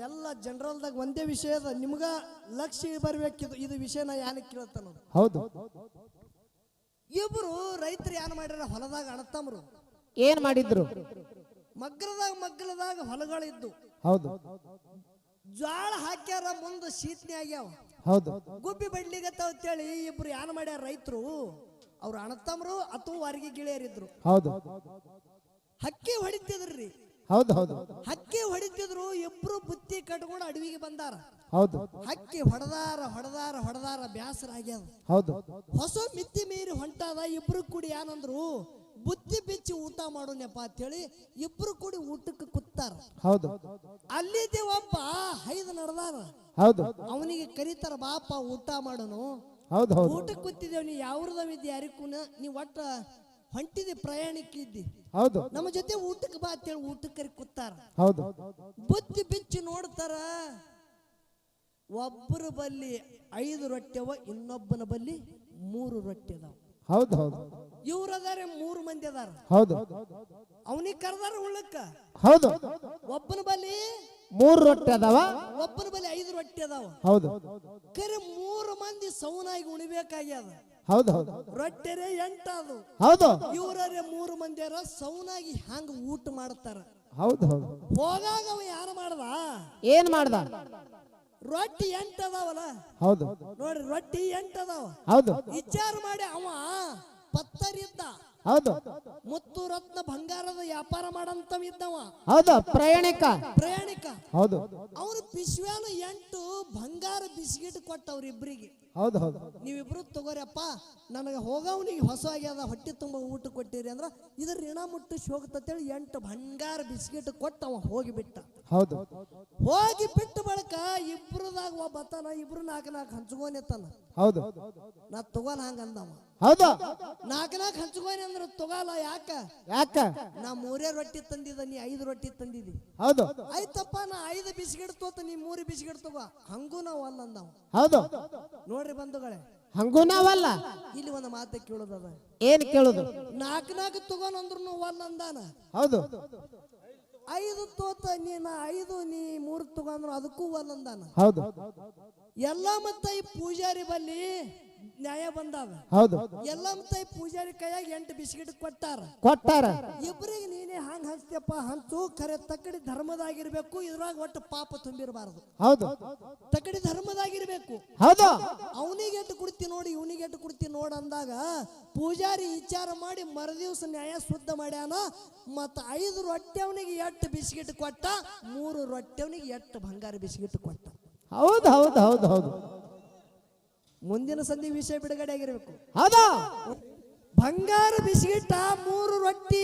ಇಲ್ಲೆಲ್ಲ ಜನರಲ್ದಾಗ ಒಂದೇ ವಿಷಯ ಅದ ನಿಮ್ಗ ಲಕ್ಷ್ಯ ಬರ್ಬೇಕಿದು ಇದು ವಿಷಯ ನಾ ಯಾನಕ್ಕೆ ಕೇಳ್ತಾನ ಹೌದು. ಇಬ್ರು ರೈತರು ಏನ್ ಮಾಡ್ಯಾರ ಹೊಲದಾಗ ಅಣತಮ್ರು ಏನ್ ಮಾಡಿದ್ರು? ಮಗ್ಗಲದಾಗ ಮಗ್ಗಲದಾಗ ಹೊಲಗಳಿದ್ದು. ಹೌದು. ಜ್ವಾಳ ಹಾಕ್ಯಾರ ಮುಂದ ಶೀತನೆ ಆಗ್ಯಾವ. ಹೌದು. ಗುಬ್ಬಿ ಬಡ್ಲಿಗತ್ತಾವ ಅಂತೇಳಿ ಇಬ್ರು ಏನ್ ಮಾಡ್ಯಾರ ರೈತರು ಅವ್ರು ಅಣತಮ್ರು ಅಥವಾ ವಾರಿಗೆ ಗಿಳಿಯರಿದ್ರು. ಹೌದು. ಹಕ್ಕಿ ಹೊಡಿತಿದ್ರಿ. ಹೌದು ಹೌದು. ಹಕ್ಕಿ ಹೊಡಿತಿದ್ರು ಇಬ್ರು ಬುತ್ತಿ ಕಟ್ಕೊಂಡು ಅಡವಿಗೆ ಬಂದಾರ. ಹೌದು. ಹಕ್ಕಿ ಹೊಡೆದಾರ ಹೊಡೆದಾರ ಹೊಡೆದಾರ ಬ್ಯಾಸರ ಆಗ್ಯದ. ಹೌದು. ಹೊಸ ಮಿತ್ತಿ ಮೀರಿ ಹೊಂಟಾದ ಇಬ್ರು ಕೂಡಿ ಏನಂದ್ರು ಬುತ್ತಿ ಬಿಚ್ಚಿ ಊಟ ಮಾಡೋಣಪ್ಪ ಅಂತೇಳಿ ಇಬ್ರು ಕೂಡಿ ಊಟಕ್ಕೆ ಕುತ್ತಾರ ಹೌದು. ಅಲ್ಲಿದ್ದೆ ಒಬ್ಬ ಹೈದು ನಡೆದಾರ. ಹೌದು. ಅವನಿಗೆ ಕರೀತಾರ ಬಾಪ ಊಟ ಮಾಡೋನು. ಹೌದು ಹೌದು. ಊಟಕ್ಕೆ ಕೂತಿದ್ದೇವ್ ನೀ ಯಾವ್ರದವಿದ್ದೆ ಯಾರಿಗೂ ನೀ ಒಟ್ಟ ಹೊಂಟಿದಿ ಪ್ರಯಾಣಕ್ಕಿದ್ದಿ ಹೌದು. ನಮ್ಮ ಜೊತೆ ಊಟಕ್ಕೆ ಬಾ ಅಂತೇಳಿ ಊಟಕ್ಕೆ ಕರಿ ಕೂತಾರ. ಹೌದು. ಬುತ್ತಿ ಬಿಚ್ಚಿ ನೋಡ್ತಾರ. ಒಬ್ಬರ ಬಲ್ಲಿ ಐದು ರೊಟ್ಟಿ ಅವ ಇನ್ನೊಬ್ಬನ ಬಲ್ಲಿ ಮೂರು ರೊಟ್ಟಿ ಅದಾವ. ಹೌದು ಹೌದು. ಇವ್ರ ಅದಾರೆ ಮೂರು ಮಂದಿ ಅದಾರ. ಹೌದು. ಅವನಿಗೆ ಕರೆದಾರ ಉಳ್ಳಕ್ಕ ಹೌದು. ಒಬ್ಬನ ಬಲ್ಲಿ ಮೂರು ರೊಟ್ಟಿ ಅದಾವ? ಒಬ್ಬರ ಬಲಿ ಐದು ರೊಟ್ಟಿ ಅದಾವ. ಹೌದು. ಕರೆ ಮೂರು ಮಂದಿ ಸೌನಾಗಿ ಉಣಿಬೇಕಾಗ್ಯದ. ಹೌದು ಹೌದು. ರೊಟ್ಟೆರೆ ಎಂಟದು ಹೌದು. ಇವರೇ ಮೂರು ಮಂದಿಯರ ಸೌನಾಗಿ ಹಂಗ ಊಟ ಮಾಡ್ತಾರ? ಹೌದು ಹೌದು. ಹೋಗಾಗ ಅವ ಯಾರು ಮಾಡ್ದ? ಏನ್ ಮಾಡ್ದ? ರೊಟ್ಟಿ ಎಂಟು ಅದಾವಲ್ಲ? ಹೌದು. ನೋಡ್ರಿ ರೊಟ್ಟಿ ಎಂಟು ಅದಾವ. ಹೌದು. ವಿಚಾರ ಮಾಡಿ ಅವ ಪತ್ತರಿದ್ದ. ಹೌದು. ಮುತ್ತು ರತ್ನ ಬಂಗಾರದ ವ್ಯಾಪಾರ ಮಾಡಂತ ಇದ್ದವ. ಹೌದು ಪ್ರಯಾಣಿಕ. ಪ್ರಯಾಣಿಕ. ಹೌದು. ಅವನು ಪಿಶ್ವ್ಯಾನ ಎಂಟು ಬಂಗಾರ ಬಿಸ್ಕಿಟ್ ಕೊಟ್ಟವ್ರ ಇಬ್ರಿಗೆ. ಹೌದು ಹೌದು. ನೀವಿಬ್ರು ತಗೋರಿಯಪ್ಪ ನನಗೆ ಹೋಗವನಿಗೆ ಹೊಸ ಆಗ್ಯದ ಹೊಟ್ಟೆ ತುಂಬ ಊಟ ಕೊಟ್ಟಿರಿ ಅಂದ್ರ ಇದ್ರ ಋಣ ಮುಟ್ಟು ಹೋಗ್ತೇಳಿ ಎಂಟು ಬಂಗಾರ ಬಿಸ್ಕಿಟ್ ಕೊಟ್ಟವ ಅವ ಹೋಗಿಬಿಟ್ಟ. ಹೌದು. ಹೋಗಿ ಬಿಟ್ಟ ಇಬ್ರದಾಗ ಒಬ್ಬ ಬತ್ತಾನ ಇಬ್ರು ನಾಲ್ಕು ನಾಲ್ಕು ಹಂಚ್ಕೋನೆತ್ತಾನ ಹೌದು. ನಾ ತಗೋಲ್ ಹಂಗ ಅಂದವ. ಹೌದು. ನಾಲ್ಕು ನಾಲ್ಕು ಹಂಚ್ಕೊನಿ ಅಂದ್ರೆ ತಗೋಲ್ಲ ಯಾಕ? ಯಾಕ? ನಾ ಮೂರೇ ರೊಟ್ಟಿ ತಂದಿದ್ದ ನೀ ಐದು ರೊಟ್ಟಿ ತಂದಿದ್ದಿ ಹೌದು. ಆಯ್ತಪ್ಪ ನಾ ಐದು ಬಿಸ್ಕಿಟ್ ತೋತ ನೀ ಮೂರು ಬಿಸ್ಕಿಟ್ ತಗೋ. ಹಂಗೂ ನಾವು ಅಲ್ಲ ಅಂದವ. ಹೌದು. ನೋಡ್ರಿ ಬಂಧುಗಳೇ. ಹಂಗೂ ನಾವಲ್ಲ ಇಲ್ಲಿ ಒಂದು ಮಾತು ಕೇಳೋದದ. ಏನ್ ಕೇಳೋದು? ನಾಲ್ಕು ನಾಲ್ಕು ತಗೋನಂದ್ರು ಅಲ್ಲ ಅಂದಾನ. ಹೌದು. ಐದು ತೋತ ನೀನ ಐದು ನೀ ಮೂರು ತಗೊಂಡ್ರು ಅದಕ್ಕೂ ಒಂದೊಂದಾನ ಹೌದು. ಎಲ್ಲ ಮತ್ತ ಈ ಪೂಜಾರಿ ಬಲ್ಲಿ ನ್ಯಾಯ ಬಂದಾವ. ಹೌದು. ಎಲ್ಲ ಮತ್ತ ಈ ಪೂಜಾರಿ ಕೈಯಾಗ ಎಂಟು ಬಿಸ್ಕಿಟ್ ಕೊಟ್ಟಾರ. ಕೊಟ್ಟಾರ. ಇಬ್ಬರಿಗೆ ಹಂಗ ಹಂಚ್ತಿಯಪ್ಪ ಹಂಚು ಖರೆ ತಕ್ಕಡಿ ಧರ್ಮದಾಗಿರ್ಬೇಕು ಇದ್ರಾಗ ಒಟ್ಟು ಪಾಪ ತುಂಬಿರಬಾರದು. ಹೌದು. ತಕ್ಕಡಿ ಧರ್ಮದಾಗಿರ್ಬೇಕು. ಹೌದು. ಅವನಿಗೆ ಎಟ್ಟು ಕುಡ್ತಿ ನೋಡಿ ಇವನಿಗೆ ಎಟ್ಟು ಕುಡ್ತಿ ನೋಡ ಅಂದಾಗ ಪೂಜಾರಿ ವಿಚಾರ ಮಾಡಿ ಮರದಿವ್ಸ ನ್ಯಾಯ ಶುದ್ಧ ಮಾಡ್ಯಾನ ಮತ್ತ ಐದು ರೊಟ್ಟಿ ಅವನಿಗೆ ಎಟ್ಟು ಬಿಸ್ಕಿಟ್ ಕೊಟ್ಟ ಮೂರು ರೊಟ್ಟಿ ಅವನಿಗೆ ಎಟ್ಟು ಬಂಗಾರ ಬಿಸ್ಕಿಟ್ ಕೊಟ್ಟ. ಹೌದು ಹೌದು ಹೌದು ಹೌದು. ಮುಂದಿನ ಸಂಧಿ ವಿಷಯ ಬಿಡುಗಡೆ ಆಗಿರ್ಬೇಕು ಹೌದು. ಬಂಗಾರ ಬಿಸಿಗಿಟ್ಟ ಮೂರು ರೊಟ್ಟಿ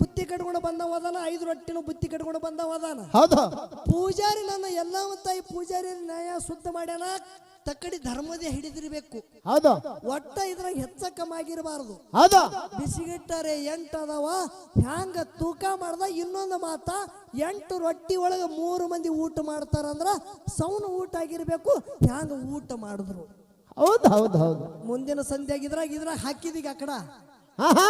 ಬುತ್ತಿ ಕಟ್ಕೊಂಡು ಬಂದ ಹೋದಾನ ಐದು ರೊಟ್ಟಿನ ಬುತ್ತಿ ಕಟ್ಕೊಂಡು ಬಂದ ಹೋದಾನ ಹೌದು. ಪೂಜಾರಿ ನನ್ನ ಎಲ್ಲ ತಾಯಿ ಪೂಜಾರಿ ನ್ಯಾಯ ಶುದ್ಧ ಮಾಡ್ಯಾನ ತಕ್ಕಡಿ ಧರ್ಮದೇ ಹಿಡಿದಿರ್ಬೇಕು. ಹೌದು. ಒಟ್ಟ ಇದ್ರಾಗ ಹೆಚ್ಚ ಕಮ್ಮಿ ಆಗಿರಬಾರದು. ಹೌದು. ಬಿಸಿಗಿಟ್ಟರೆ ಎಂಟು ಅದಾವ ಹ್ಯಾಂಗ ತೂಕ ಮಾಡ್ದ ಇನ್ನೊಂದು ಮಾತ ಎಂಟು ರೊಟ್ಟಿ ಒಳಗೆ ಮೂರು ಮಂದಿ ಊಟ ಮಾಡ್ತಾರಂದ್ರ ಸೌನ ಊಟ ಆಗಿರ್ಬೇಕು ಹ್ಯಾಂಗ ಊಟ ಮಾಡಿದ್ರು. ಹೌದು ಹೌದು ಹೌದು. ಮುಂದಿನ ಸಂಧ್ಯಾಗ ಇದ್ರಾಗ ಇದ್ರಾಗ ಹಾಕಿದೀಗ ಆ ಕಡ. ಹಾ ಹಾ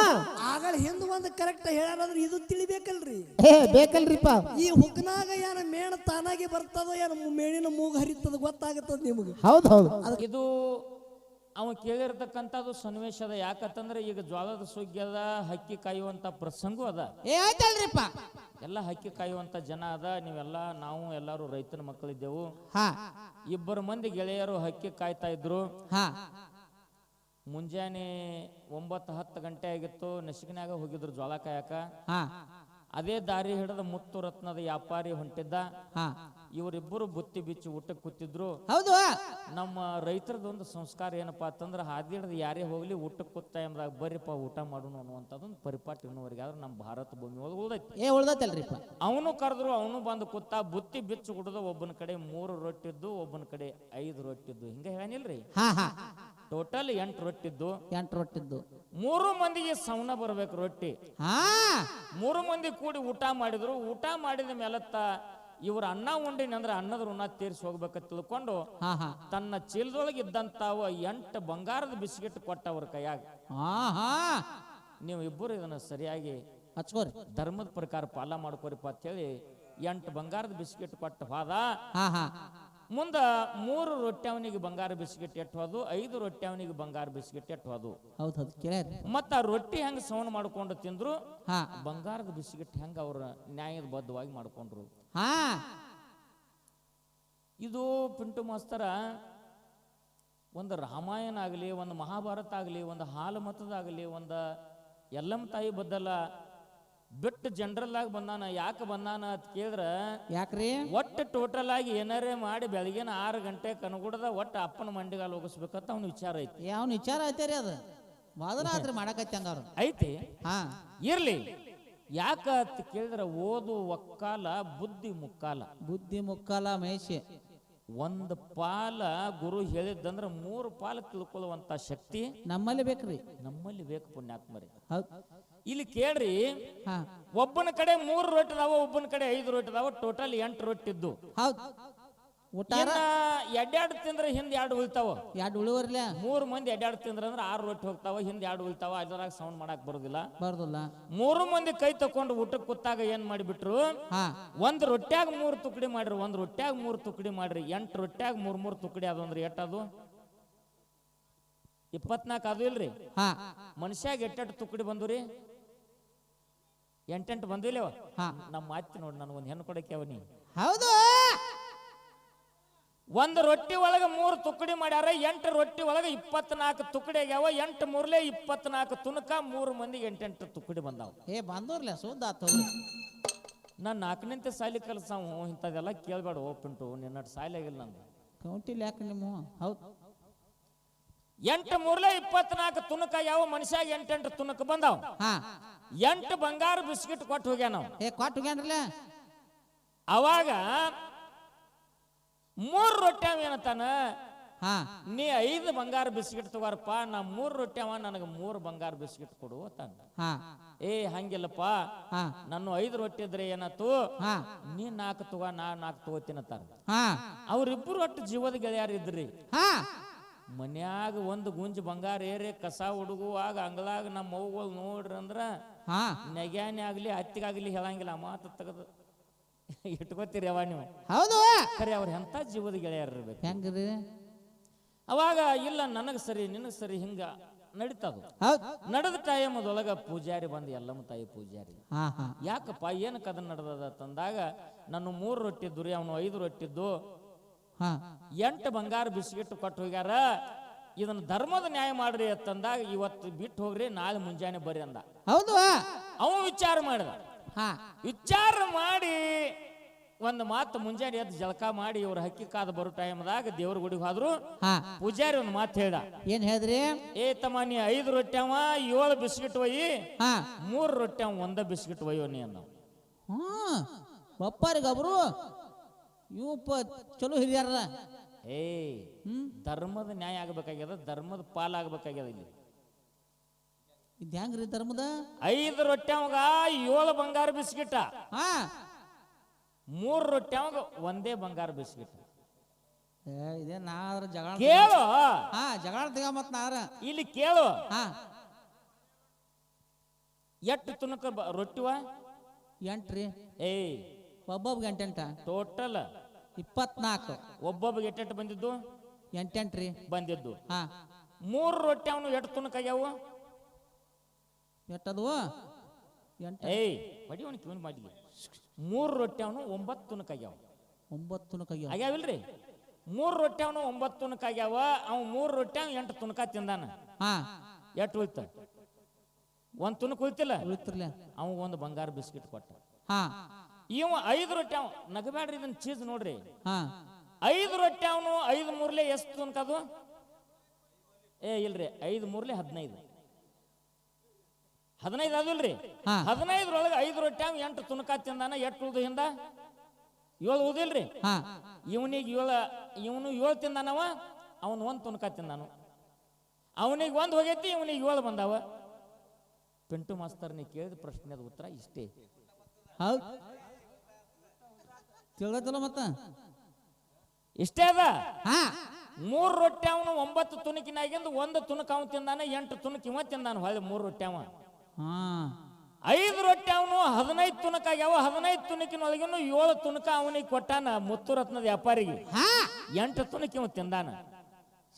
ಆಗಳ ಹಿಂದ್ ಒಂದು ಕರೆಕ್ಟ್ ಹೇಳ್ಯಾರಂದ್ರೆ ಇದು ತಿಳಿಬೇಕಲ್ರಿ. ಏ ಬೇಕಲ್ರಿಪ್ಪ. ಈ ಹುಗ್ನಾಗ ಏನ ಮೇಣ ತಾನಾಗಿ ಬರ್ತದ ಏನ ಮೇಣಿನ ಮೂಗು ಹರಿತದ ಗೊತ್ತಾಗತ್ತದ ನಿಮಗೆ? ಹೌದು ಹೌದು. ಇದು ಅವ ಕೇಳಿರ್ತಕ್ಕಂಥದ್ದು ಸನ್ನಿವೇಶ ಅದ. ಯಾಕಂತಂದ್ರೆ ಈಗ ಜ್ವಾಲದ ಸುಗ್ಗಿಯದ ಹಕ್ಕಿ ಕಾಯುವಂತ ಪ್ರಸಂಗ ಅದ ಏ ಆಯ್ತಲ್ರಿಪ್ಪ. ಎಲ್ಲ ಹಕ್ಕಿ ಕಾಯುವಂತ ಜನ ಅದ. ನೀವೆಲ್ಲ ನಾವು ಎಲ್ಲರೂ ರೈತನ ಮಕ್ಕಳಿದ್ದೆವು. ಹಾ. ಇಬ್ಬರು ಮಂದಿ ಗೆಳೆಯರು ಹಕ್ಕಿ ಕಾಯ್ತಾ ಇದ್ರು. ಹಾ. ಮುಂಜಾನೆ ಒಂಬತ್ತು ಹತ್ತು ಗಂಟೆ ಆಗಿತ್ತು. ನಸಿಕಿನಾಗ ಹೋಗಿದ್ರು ಜ್ವಾಳ ಕಾಯಕ. ಹಾ. ಅದೇ ದಾರಿ ಹಿಡಿದ ಮುತ್ತು ರತ್ನದ ವ್ಯಾಪಾರಿ ಹೊಂಟಿದ್ದ. ಹಾ. ಇವರಿಬ್ಬರು ಬುತ್ತಿ ಬಿಚ್ಚಿ ಊಟಕ್ಕೆ ಕೂತಿದ್ರು. ಹೌದು. ನಮ್ಮ ರೈತರದೊಂದು ಸಂಸ್ಕಾರ ಏನಪ್ಪಾ ಅಂತಂದ್ರೆ ಹಾದಿಡ್ದು ಯಾರೇ ಹೋಗ್ಲಿ ಊಟಕ್ಕೆ ಕೂತ ಎಂದಾಗ ಬರ್ರಿಪ್ಪ ಊಟ ಮಾಡೋಣ ಅನ್ನುವಂಥದ್ದೊಂದು ಪರಿಪಾಟಿ ಇನ್ನುವರೆಗೆ. ಆದ್ರೆ ನಮ್ಮ ಭಾರತ ಭೂಮಿ ಒಳಗೆ ಉಳ್ದೈತಿ. ಏ ಅವನು ಕರೆದ್ರು ಅವನು ಬಂದು ಕೂತ ಬುತ್ತಿ ಬಿಚ್ಚು ಕುಡ್ದು ಒಬ್ಬನ ಕಡೆ ಮೂರು ರೊಟ್ಟಿದ್ದು ಒಬ್ಬನ ಕಡೆ ಐದು ರೊಟ್ಟಿದ್ದು. ಹಿಂಗೆ ಹೇಳಿಲ್ರಿ ಹಾ ಹಾ. ಟೋಟಲ್ ಎಂಟು ರೊಟ್ಟಿದ್ದು. ಎಂಟು ರೊಟ್ಟಿದ್ದು. ಮೂರು ಮಂದಿಗೆ ಸೌನ ಬರ್ಬೇಕು ರೊಟ್ಟಿ. ಮೂರು ಮಂದಿ ಕೂಡಿ ಊಟ ಮಾಡಿದ್ರು. ಊಟ ಮಾಡಿದ ಮೇಲತ್ತ ಇವ್ರ ಅನ್ನ ಉಂಡಿನ ಅಂದ್ರೆ ಅನ್ನದ ಋಣ ತೀರಿಸಿ ಹೋಗ್ಬೇಕಂತ ತಿಳ್ಕೊಂಡು ತನ್ನ ಚೀಲದೊಳಗೆ ಇದ್ದಂತಾವ ಎಂಟು ಬಂಗಾರದ ಬಿಸ್ಕೆಟ್ ಕೊಟ್ಟ ಅವ್ರ ಕೈಯಾಗ ನೀವು ಇಬ್ಬರು ಇದನ್ನ ಸರಿಯಾಗಿ ಹಚ್ಕೋರಿ. ಧರ್ಮದ ಪ್ರಕಾರ ಪಾಲ ಮಾಡ್ಕೋರಿಪ್ಪ ಅಂತೇಳಿ ಎಂಟು ಬಂಗಾರದ ಬಿಸ್ಕೆಟ್ ಕೊಟ್ಟ ಹೋದ ಮುಂದ ಮೂರು ರೊಟ್ಟಿ ಅವನಿಗೆ ಬಂಗಾರ ಬಿಸ್ಕೆಟ್ ಎಟ್ಟು ಹೋದು ಐದು ರೊಟ್ಟಿ ಅವನಿಗೆ ಬಂಗಾರ ಬಿಸ್ಕೆಟ್ ಎಟ್ಟು ಹೋದು. ಮತ್ತ ರೊಟ್ಟಿ ಹೆಂಗ್ ಸೌನ್ ಮಾಡ್ಕೊಂಡು ತಿಂದ್ರು ಹಾ. ಬಂಗಾರದ ಬಿಸ್ಕೆಟ್ ಹೆಂಗ ಅವ್ರ ನ್ಯಾಯದ ಬದ್ಧವಾಗಿ ಮಾಡ್ಕೊಂಡ್ರು. ಹಾ. ಇದು ಪಿಂಟು ಮಾಸ್ತರ ಒಂದು ರಾಮಾಯಣ ಆಗಲಿ ಒಂದು ಮಹಾಭಾರತ ಆಗಲಿ ಒಂದು ಹಾಲು ಮತದಾಗಲಿ ಒಂದು ಎಲ್ಲಮ್ಮ ತಾಯಿ ಬದ್ದಲ್ಲ ಬಿಟ್ಟು ಜನರಲ್ ಆಗಿ ಬಂದಾನ ಯಾಕೆ ಬಂದಾನ ಅಂತ ಕೇಳಿದ್ರೆ ಯಾಕ್ರಿ? ಒಟ್ಟು ಟೋಟಲ್ ಆಗಿ ಏನಾರೇ ಮಾಡಿ ಬೆಳಗಿನ ಆರು ಗಂಟೆ ಕನಗುಡದ ಒಟ್ಟು ಅಪ್ಪನ ಮಂಡಿಗಾಲ ಹೋಗಿಸ್ಬೇಕಂತ ಅವ್ನ ವಿಚಾರ ಐತಿ. ಯಾವ ವಿಚಾರ ಐತೆ ರೀ ಅದು. ಮೊದಲ ಮಾಡಕತ್ತಿ ಹಂಗಾರು ಐತಿ? ಹಾ. ಇರ್ಲಿ. ಯಾಕ ಅಂತ ಕೇಳಿದ್ರೆ ಓದು ಒಕ್ಕಾಲ ಬುದ್ಧಿ ಮುಕ್ಕಾಲ. ಬುದ್ಧಿ ಮುಕ್ಕಾಲ ಮೇಷೆ ಒಂದು ಪಾಲ ಗುರು ಹೇಳಿದ್ದಂದ್ರೆ ಮೂರು ಪಾಲ ತಿಳ್ಕೊಳ್ಳುವಂತ ಶಕ್ತಿ ನಮ್ಮಲ್ಲಿ ಬೇಕ್ರಿ. ನಮ್ಮಲ್ಲಿ ಬೇಕು ಪುಣ್ಯಾತ್ಮರಿ. ಹೌದ್. ಇಲ್ಲಿ ಕೇಳ್ರಿ ಹಾ. ಒಬ್ಬನ ಕಡೆ ಮೂರು ರೊಟ್ಟಿ ಅದಾವ ಒಬ್ಬನ ಕಡೆ ಐದು ರೊಟ್ಟಿ ಅದಾವ ಟೋಟಲ್ ಎಂಟು ರೊಟ್ಟಿ ಇದ್ದು. ಹೌದ್. ಎಡ್ಯಾಡ್ ತಿಂದ್ರೆ ಹಿಂದೆ ಎರಡು ಉಳ್ತಾವ. ಎರಡು ಉಳುವರ್ಲ? ಮೂರು ಮಂದಿ ಎಡ್ಯಾಡ್ ತಿಂದ್ರ ಅಂದ್ರೆ ಆರು ರೊಟ್ಟಿ ಹೋಗ್ತಾವ ಹಿಂದೆ ಎರಡು ಉಳ್ತಾವ ಅದ್ರಾಗ ಸೌಂಡ್ ಮಾಡಕ್ ಬರೋದಿಲ್ಲ. ಬರೋದಿಲ್ಲ. ಮೂರು ಮಂದಿ ಕೈ ತಕೊಂಡು ಊಟಕ್ಕೆ ಕೂತಾಗ ಏನ್ ಮಾಡಿಬಿಟ್ರು? ಒಂದ್ ರೊಟ್ಟ್ಯಾಗ ಮೂರು ತುಕಡಿ ಮಾಡ್ರಿ ಒಂದ್ ರೊಟ್ಟ್ಯಾಗ ಮೂರು ತುಕಡಿ ಮಾಡ್ರಿ ಎಂಟು ರೊಟ್ಟ್ಯಾಗ ಮೂರ್ ಮೂರ್ ತುಕಡಿ ಅದು ಅಂದ್ರೆ ಎಟ್ಟದು ಇಪ್ಪತ್ನಾಲ್ಕು ಅದು ಇಲ್ರಿ? ಹಾ. ಮನುಷ್ಯಾಗ ಎಟ್ಟೆಟ್ಟು ತುಕಡಿ ಬಂದ್ರಿ? ಎಂಟೆಂಟು ಬಂದಿಲ್ಲವ? ಹಾ. ನಮ್ಮ ಮಾತಿ ನೋಡಿ ನನಗೊಂದು ಹೆಣ್ಣು ಕೊಡಕ್ಕೆ ಅವನಿ ಹೌದು. ಒಂದು ರೊಟ್ಟಿ ಒಳಗೆ ಮೂರು ತುಕಡಿ ಮಾಡ್ಯಾರ ಎಂಟು ರೊಟ್ಟಿ ಒಳಗೆ ಇಪ್ಪತ್ನಾಲ್ಕು ತುಕಡಿ ಆಗ್ಯಾವ ಎಂಟು ಮೂರ್ಲೆ ಇಪ್ಪತ್ನಾಲ್ಕು ತುನಕ ಮೂರು ಮಂದಿಗೆ ಎಂಟೆಂಟು ತುಕಡಿ ಬಂದಾವ. ಏ ಬಂದವ್ರಲ್ಲ ಸುದ್ದ ಆತು ನಾನು ನಾಲ್ಕನಿಂತೆ ಸಾಲಿ ಕಲ್ಸಾವು ಇಂಥದೆಲ್ಲ ಕೇಳಬೇಡ ಓ ಪಿಂಟು ಸಾಲಿ ಆಗಿಲ್ಲ ನಂದು ಕೌಂಟಿಲ್ ಯಾಕೆ ನಿಮ್ಮ ಹೌದು. ಎಂಟು ಮೂರ್ಲೆ ಇಪ್ಪತ್ನಾಲ್ಕು ತುನಕ ಯಾವ ಮನುಷ್ಯ ಎಂಟೆಂಟು ತುನಕ ಬಂದಾವ. ಹಾ. ಎಂಟು ಬಂಗಾರ ಬಿಸ್ಕಿಟ್ ಕೊಟ್ಟು ಹೋಗ್ಯಾನ ನಾವು ಏ ಕೊಟ್ಟು ಹೋಗ್ಯಾನ್ರಲ್ಲ ಅವಾಗ ಮೂರು ರೊಟ್ಟಿ ಅವ ಏನತಾನ? ಹಾ. ನೀ ಐದು ಬಂಗಾರ ಬಿಸ್ಕಿಟ್ ತಗೋರಪ್ಪ ನಾ ಮೂರು ರೊಟ್ಟಿ ಅವ ನನಗೆ ಮೂರು ಬಂಗಾರ ಬಿಸ್ಕಿಟ್ ಕೊಡು ಅತಾನ ಹಾ. ಏ ಹಂಗಿಲ್ಲಪ್ಪ. ಹಾ. ನಾನು ಐದು ರೊಟ್ಟಿ ಇದ್ರೆ ಏನಾತು ಹಾ. ನೀ ನಾಲ್ಕು ತಗೋ ನಾ ನಾಲ್ಕು ತಗೋತೀನತ್ತಾರ ಹಾ. ಅವ್ರಿಬ್ರು ಒಟ್ಟು ಜೀವದ ಗೆಳೆಯರು ಇದ್ರಿ. ಹಾ. ಮನ್ಯಾಗ ಒಂದು ಗುಂಜ್ ಬಂಗಾರ ಏರಿ ಕಸ ಹುಡುಗುವಾಗ ಅಂಗ್ಲಾಗ ನಮ್ಮ ಅವ್ಗಳು ನೋಡ್ರಿ ಅಂದ್ರ ಹಾ. ನೆಗ್ಯಾನೆ ಆಗ್ಲಿ ಹತ್ತಿಗಾಗ್ಲಿ ಹೇಳಂಗಿಲ್ಲ ಮಾತು ತೆಗೆದು. ಇಟ್ಕೋತೀರಿ ಅವ ನೀವು? ಹೌದು. ಖರೆ ಅವ್ರು ಎಂಥ ಜೀವದ ಗೆಳೆಯರು ಇರ್ಬೇಕು? ಹೆಂಗ್ರಿ? ಅವಾಗ ಇಲ್ಲ ನನಗೆ ಸರಿ ನಿನಗೆ ಸರಿ ಹಿಂಗ ನಡೀತದ. ನಡೆದ ಟೈಮ್ ಅದೊಳಗ ಪೂಜಾರಿ ಬಂದು ಎಲ್ಲಮ್ಮ ತಾಯಿ ಪೂಜಾರಿ. ಹಾ ಹಾ. ಯಾಕಪ್ಪ ಏನು ಕದ ನಡೆದದ ತಂದಾಗ ನಾನು ಮೂರು ರೊಟ್ಟಿದ್ದು ರೀ ಅವನು ಐದು ರೊಟ್ಟಿದ್ದು. ಹಾ. ಎಂಟು ಬಂಗಾರ ಬಿಸ್ಕಿಟ್ ಕೊಟ್ಟು ಹೋಗ್ಯಾರ. ಇದನ್ನ ಧರ್ಮದ ನ್ಯಾಯ ಮಾಡ್ರಿ ಅಂತಂದಾಗ ಇವತ್ತು ಬಿಟ್ಟು ಹೋಗ್ರಿ ನಾಳೆ ಮುಂಜಾನೆ ಬರ್ರಿ ಅಂದ. ಹೌದು. ಅವನು ವಿಚಾರ ಮಾಡಿದ. ಹಾ. ವಿಚಾರ ಮಾಡಿ ಒಂದು ಮಾತು ಮುಂಜಾನೆ ಎದ್ದು ಜಳಕ ಮಾಡಿ ಇವ್ರ ಹಕ್ಕಿ ಕಾದ ಬರೋ ಟೈಮ್ದಾಗ ದೇವ್ರ ಗುಡಿಗೆ ಹೋದ್ರು. ಹಾ. ಪೂಜಾರಿ ಒಂದು ಮಾತು ಹೇಳ್ದ. ಏನ್ ಹೇಳಿದ್ರಿ? ಏ ತಮ್ಮ ನೀ ಐದು ರೊಟ್ಟಿ ಅವ ಏಳು ಬಿಸ್ಕಿಟ್ ಒಯ್ಯಿ. ಹಾ. ಮೂರು ರೊಟ್ಟಿ ಅವ ಒಂದ ಬಿಸ್ಕಿಟ್ ಒಯ್ಯೋ ನೀ ಅಂದ ಹಾ. ಒಪ್ಪಾರಿ ಗಬ್ರು ಇವಪ್ಪ ಚಲೋ ಹಿರಿಯಾರ ಏ ಹ್ಮ್. ಧರ್ಮದ ನ್ಯಾಯ ಆಗ್ಬೇಕಾಗ್ಯದ ಧರ್ಮದ ಪಾಲ ಆಗ್ಬೇಕಾಗ್ಯದ ಇಲ್ಲಿ. ಇದು ಹೆಂಗ್ರಿ ಧರ್ಮದ? ಐದು ರೊಟ್ಟಿ ಅವಾಗ ಏಳು ಬಂಗಾರ ಬಿಸ್ಕಿಟ ಹಾ. ಮೂರು ರೊಟ್ಟಿ ಅವಾಗ ಒಂದೇ ಬಂಗಾರ ಬಿಸ್ಕಿಟ್. ಏ ಇದೇ ನಾದ್ರ ಜಗಳ ಕೇಳು. ಹಾ ಜಗಳ ತೆಗ ಮತ್ ನಾರ ಇಲ್ಲಿ ಕೇಳು. ಹಾ. ಎಷ್ಟು ತುನಕ ಬ- ರೊಟ್ಟಿವ? ಎಂಟ್ರಿ. ಏಯ್. ಒಬ್ಬೊಬ್ಗೆ ಎಂಟೆಂಟ. ಟೋಟಲ್. ಇಪ್ಪತ್ನಾಲ್ಕು. ಒಬ್ಬೊಬ್ಬಗೆ ಎಟ್ಟೆಟ್ಟು ಬಂದಿದ್ದು? ಎಂಟೆಂಟ್ರಿ. ಬಂದಿದ್ದು. ಹಾ. ಮೂರು ರೊಟ್ಟಿ ಅವನು ಎಷ್ಟು ತುನಕ ಆಗ್ಯಾವು? ಎಟ್ಟದು? ಎಂಟ. ಏಯ್ ಬಡಿ ಅವನು ಕಿವನ್ ಮಾಡಿ ಮೂರು ರೊಟ್ಟಿ ಅವನು ಒಂಬತ್ತು ತುನಕ ಆಗ್ಯಾವ ಒಂಬತ್ತು ಕೈಯ ಆಗ್ಯಾವಿಲ್ರಿ? ಮೂರು ರೊಟ್ಟಿ ಅವನು ಒಂಬತ್ತು ತುನಕ ಆಗ್ಯಾವ ಅವ ಮೂರು ರೊಟ್ಟಿ ಅವ್ನು ಎಂಟು ತುನಕ ತಿಂದಾನ. ಹಾ. ಎಷ್ಟು ಉಳಿತ? ಒಂದು ತುನಕ ಉಳಿತಿಲ್ಲ? ಉಳಿತಿರ್ಲ ಅವ ಒಂದು ಬಂಗಾರ ಬಿಸ್ಕಿಟ್ ಕೊಟ್ಟ. ಹಾ. ಇವ ಐದು ರೊಟ್ಟಿ ಅವ ನಗಬೇಡ್ರಿ ಇದನ್ನ ಚೀಸ್ ನೋಡ್ರಿ. ಹಾ. ಐದು ರೊಟ್ಟಿ ಅವನು ಐದು ಮೂರ್ಲೆ ಎಷ್ಟು ತುನಕದು ಏ ಇಲ್ರಿ ಐದು ಮೂರ್ಲೆ ಹದಿನೈದು. ಹದಿನೈದು ಅದಿಲ್ರಿ ಹಾ. ಹದಿನೈದರೊಳಗೆ ಐದು ರೊಟ್ಟಿ ಅವ ಎಂಟು ತುನಕ ತಿಂದಾನ ಎಟ್ಟು ಉಳ್ದು ಹಿಂದ? ಏಳು ಉದಿಲ್ರಿ ಹಾ. ಇವನಿಗೆ ಏಳು ಇವನು ಏಳು ತಿಂದಾನವ ಅವನು ಒಂದು ತುನಕ ತಿಂದಾನು. ಅವನಿಗೆ ಒಂದು ಹೋಗೈತಿ ಇವನಿಗೆ ಏಳು ಬಂದಾವ. ಪಿಂಟು ಮಾಸ್ತರ್ನಿ ಕೇಳಿದ ಪ್ರಶ್ನೆದ ಉತ್ತರ ಇಷ್ಟೇ. ಹೌದ್. ಮತ್ತ? ಇಷ್ಟೇ ಅದ? ಹಾ. ಮೂರು ರೊಟ್ಟಿ ಅವನು ಒಂಬತ್ತು ತುಣುಕಿನಾಗಿಂದ ಒಂದು ತುಣುಕ ಅವನು ತಿಂದಾನ ಎಂಟು ತುಣುಕ ಇವ ತಿಂದಾನ ಹೊಳ್ಳಿ ಮೂರು ರೊಟ್ಟಿ ಅವ. ಐದು ರೊಟ್ಟಿ ಅವನು ಹದಿನೈದು ತುನಕ ಯಾವ ಹದಿನೈದು ತುಣಕಿನೊಳಗಿನ ಏಳು ತುಣಕ ಅವನಿಗೆ ಕೊಟ್ಟಾನ ಮುತ್ತುರತ್ನದ ವ್ಯಾಪಾರಿಗೆ. ಹಾ. ಎಂಟು ತುಣಕ ಇವ ತಿಂದಾನ.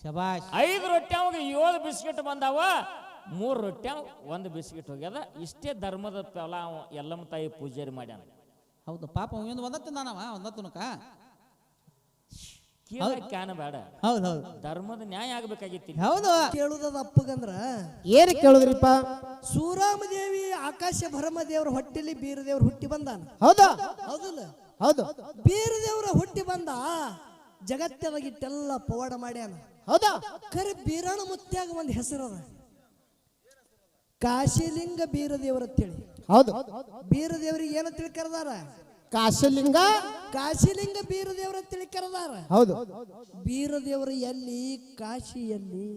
ಶಬಾಷ್. ಐದು ರೊಟ್ಟಿ ಅವಾಗ ಏಳು ಬಿಸ್ಕೆಟ್ ಬಂದಾವ ಮೂರು ರೊಟ್ಟಿ ಅವ ಒಂದು ಬಿಸ್ಕೆಟ್ ಹೋಗ್ಯದ. ಇಷ್ಟೇ ಧರ್ಮದ ಪಲ ಅವ ಎಲ್ಲಮ್ಮ ತಾಯಿ ಪೂಜಾರಿ ಮಾಡ್ಯಾನ. ಹೌದು ಪಾಪ ಒಂದು ಒಂದ ತಿಂದಾನವ ಒಂದ ತುನಕ? ಕೇಳ ಕ್ಯಾನ ಬೇಡ. ಹೌದು ಹೌದು. ಧರ್ಮದ ನ್ಯಾಯ ಆಗ್ಬೇಕಾಗಿತ್ತು ಇಲ್ಲಿ. ಹೌದು. ಕೇಳುದದ ಅಪ್ಪಗಂದ್ರ? ಏನ್ ಕೇಳುದ್ರಿಪ್ಪ? ಸೂರಾಮದೇವಿ ಆಕಾಶ ಭರಮ ದೇವ್ರ ಹೊಟ್ಟಿಲಿ ಬೀರದೇವ್ರ ಹುಟ್ಟಿ ಬಂದಾನ? ಹೌದಾ. ಹೌದಲ್ಲ? ಹೌದು. ಬೀರದೇವ್ರ ಹುಟ್ಟಿ ಬಂದ ಜಗತ್ತದಾಗಿಟ್ಟೆಲ್ಲ ಪವಾಡ ಮಾಡ್ಯಾನ. ಹೌದ. ಕರೆ ಬೀರಣ ಮುತ್ಯಾಗ ಒಂದು ಹೆಸರದ ಕಾಶಿಲಿಂಗ ಬೀರದೇವ್ರ ಅಂತೇಳಿ. ಹೌದು. ಬೀರದೇವ್ರಿಗೆ ಏನ ತಿಳಿ ಕರೆದಾರ ಕಾಶಲಿಂಗ ಕಾಶಿಲಿಂಗ ಬೀರದೇವ್ರ ಅಂತೇಳಿ ಕರೆದಾರ. ಹೌದು. ಬೀರದೇವ್ರ ಎಲ್ಲಿ ಕಾಶಿ ಎಲ್ಲಿ?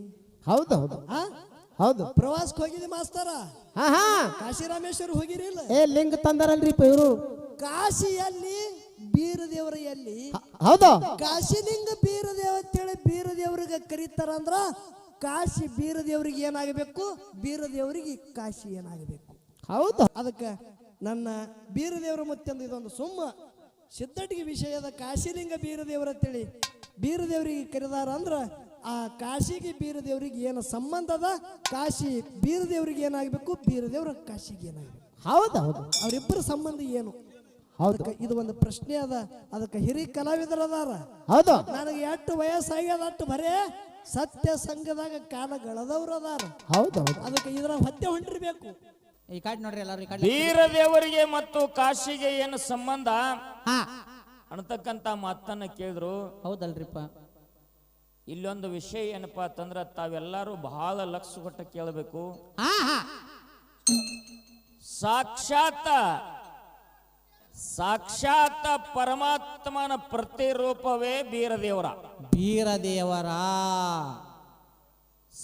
ಹೌದು ಹೌದು. ಆ? ಹೌದು. ಪ್ರವಾಸಕ್ಕೆ ಹೋಗಿದ್ದೆ ಮಾಸ್ತರ? ಹಾ ಹಾ. ಕಾಶಿ ರಾಮೇಶ್ವರ ಹೋಗಿರಿಲ್ಲ ಏ ಲಿಂಗ ತಂದರಲ್ರಿ ಇವರು. ಕಾಶಿಯಲ್ಲಿ ಬೀರದೇವರ ಎಲ್ಲಿ? ಹೌದು. ಕಾಶಿಲಿಂಗ ಬೀರದೇವ ಅಂತೇಳಿ ಬೀರದೇವ್ರಿಗೆ ಕರೀತಾರ ಅಂದ್ರ ಕಾಶಿ ಬೀರದೇವ್ರಿಗೆ ಏನಾಗಬೇಕು? ಬೀರದೇವ್ರಿಗೆ ಕಾಶಿ ಏನಾಗಬೇಕು. ಹೌದು. ಅದಕ್ಕೆ ನನ್ನ ಬೀರದೇವರ ಮತ್ತೆ ಇದೊಂದು ಸುಮ್ಮ ಸಿದ್ಧಟಿಗೆ ವಿಷಯದ ಕಾಶಿಲಿಂಗ ಬೀರದೇವರ ಅಂತೇಳಿ ಬೀರದೇವರಿಗೆ ಕರೆದಾರ ಅಂದ್ರೆ ಆ ಕಾಶಿಗೆ ಬೀರದೇವರಿಗೆ ಏನು ಸಂಬಂಧ ಅದ? ಕಾಶಿ ಬೀರದೇವರಿಗೆ ಏನಾಗಬೇಕು? ಬೀರದೇವ್ರ ಕಾಶಿಗೆ ಏನಾಗಬೇಕು. ಹೌದು ಹೌದು. ಅವರಿಬ್ಬರ ಸಂಬಂಧ ಏನು? ಅದಕ್ಕೆ ಇದು ಒಂದು ಪ್ರಶ್ನೆ ಅದ. ಅದಕ್ಕೆ ಹಿರಿ ಕಲಾವಿದರದಾರ ಹೌದು. ನನಗೆ ಎಷ್ಟು ವಯಸ್ಸಾಗ್ಯದ ಅಷ್ಟು ಬರೇ ಸತ್ಯ ಸಂಘದಾಗ ಕಾಲಗಳದವ್ರು ಅದಾರ. ಹೌದು ಹೌದು. ಅದಕ್ಕೆ ಇದರ ಹತ್ಯೆ ಹೊಂಟಿರ್ಬೇಕು ಈ ಕಾಡ್ ನೋಡ್ರಿ ಎಲ್ಲಾರು ಈ ಕಾಡ್ ಬೀರದೇವರಿಗೆ ಮತ್ತು ಕಾಶಿಗೆ ಏನು ಸಂಬಂಧ? ಹಾ. ಅನ್ನತಕ್ಕಂತ ಮಾತನ್ನ ಕೇಳಿದ್ರು. ಹೌದಲ್ರಿಪ್ಪ. ಇಲ್ಲೊಂದು ವಿಷಯ ಏನಪ್ಪಾ ಅಂತಂದ್ರ ತಾವೆಲ್ಲರೂ ಬಹಳ ಲಕ್ಷ ಕೊಟ್ಟ ಕೇಳಬೇಕು. ಹಾ ಹಾ. ಸಾಕ್ಷಾತ್ ಸಾಕ್ಷಾತ್ ಪರಮಾತ್ಮನ ಪ್ರತಿರೂಪವೇ ಬೀರದೇವರ. ಬೀರದೇವರ.